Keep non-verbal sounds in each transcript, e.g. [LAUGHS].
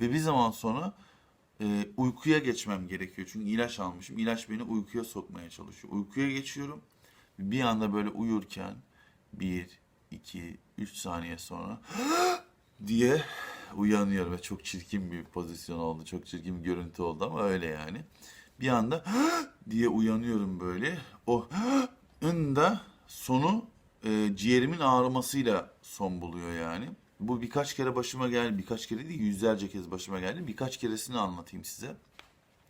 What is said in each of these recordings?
Ve bir zaman sonra e, uykuya geçmem gerekiyor. Çünkü ilaç almışım. İlaç beni uykuya sokmaya çalışıyor. Uykuya geçiyorum. Bir anda böyle uyurken bir, iki, üç saniye sonra [GASPS] diye uyanıyorum. Ve çok çirkin bir pozisyon oldu. Çok çirkin bir görüntü oldu ama öyle yani. Bir anda [GASPS] diye uyanıyorum böyle. O [GASPS] da sonu e, ciğerimin ağrımasıyla son buluyor yani. Bu birkaç kere başıma geldi. Birkaç kere değil yüzlerce kez başıma geldi. Birkaç keresini anlatayım size.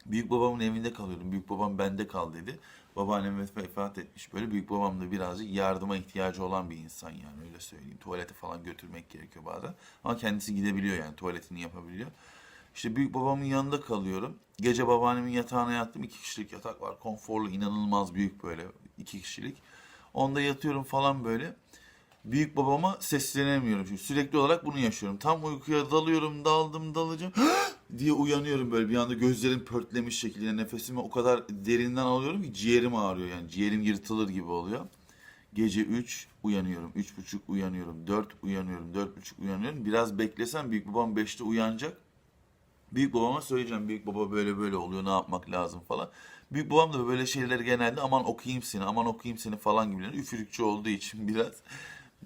Büyük babamın evinde kalıyordum. Büyük babam bende kal dedi. Babaannem vef- vefat etmiş böyle. Büyük babam da birazcık yardıma ihtiyacı olan bir insan yani öyle söyleyeyim. Tuvalete falan götürmek gerekiyor bazen. Ama kendisi gidebiliyor yani tuvaletini yapabiliyor. İşte büyük babamın yanında kalıyorum. Gece babaannemin yatağına yattım. İki kişilik yatak var. Konforlu, inanılmaz büyük böyle. iki kişilik. Onda yatıyorum falan böyle. Büyük babama seslenemiyorum. Çünkü sürekli olarak bunu yaşıyorum. Tam uykuya dalıyorum, daldım, dalacağım [GASPS] diye uyanıyorum böyle. Bir anda gözlerim pörtlemiş şekilde nefesimi o kadar derinden alıyorum ki ciğerim ağrıyor yani. Ciğerim yırtılır gibi oluyor. Gece 3 uyanıyorum. 3.30 uyanıyorum. 4 uyanıyorum. 4.30 uyanıyorum. Biraz beklesem büyük babam 5'te uyanacak. Büyük babama söyleyeceğim. Büyük baba böyle böyle oluyor. Ne yapmak lazım falan. Büyük babam da böyle şeyleri genelde aman okuyayım seni, aman okuyayım seni falan gibiler. Üfürükçü olduğu için [LAUGHS] biraz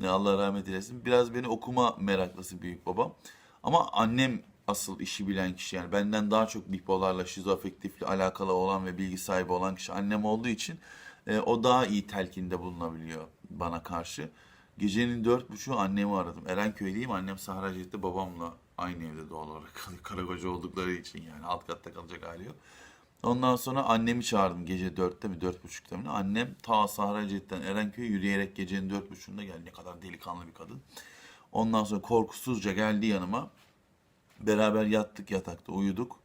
ne Allah rahmet eylesin. Biraz beni okuma meraklısı büyük babam. Ama annem asıl işi bilen kişi yani benden daha çok bipolarla, şizoafektifle alakalı olan ve bilgi sahibi olan kişi annem olduğu için e, o daha iyi telkinde bulunabiliyor bana karşı. Gecenin dört buçuğu annemi aradım. Erenköy'deyim. Annem Sahracık'ta babamla aynı evde doğal olarak kalıyor. [LAUGHS] Karı koca oldukları için yani alt katta kalacak hali yok. Ondan sonra annemi çağırdım gece dörtte mi dört buçukta mı ne? Annem ta Sahracık'tan Erenköy'e yürüyerek gecenin dört buçuğunda geldi. Ne kadar delikanlı bir kadın. Ondan sonra korkusuzca geldi yanıma. Beraber yattık yatakta uyuduk.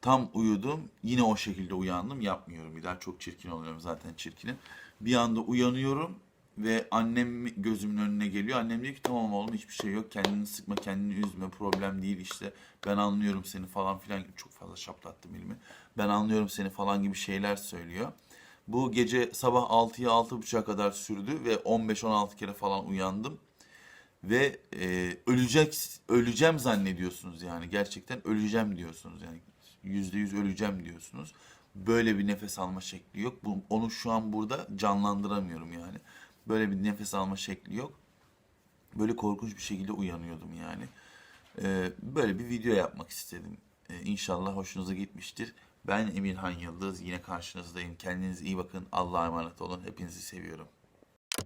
Tam uyudum. Yine o şekilde uyandım. Yapmıyorum bir daha. Çok çirkin oluyorum zaten çirkinim. Bir anda uyanıyorum ve annem gözümün önüne geliyor. Annem diyor ki tamam oğlum hiçbir şey yok. Kendini sıkma, kendini üzme. Problem değil işte. Ben anlıyorum seni falan filan. Çok fazla şaplattım elimi. Ben anlıyorum seni falan gibi şeyler söylüyor. Bu gece sabah 6'ya 6.30'a kadar sürdü ve 15-16 kere falan uyandım ve e, ölecek öleceğim zannediyorsunuz yani gerçekten öleceğim diyorsunuz yani yüzde yüz öleceğim diyorsunuz. Böyle bir nefes alma şekli yok. Bu, onu şu an burada canlandıramıyorum yani. Böyle bir nefes alma şekli yok. Böyle korkunç bir şekilde uyanıyordum yani. E, böyle bir video yapmak istedim. E, inşallah hoşunuza gitmiştir. Ben Emirhan Yıldız. Yine karşınızdayım. Kendinize iyi bakın. Allah'a emanet olun. Hepinizi seviyorum.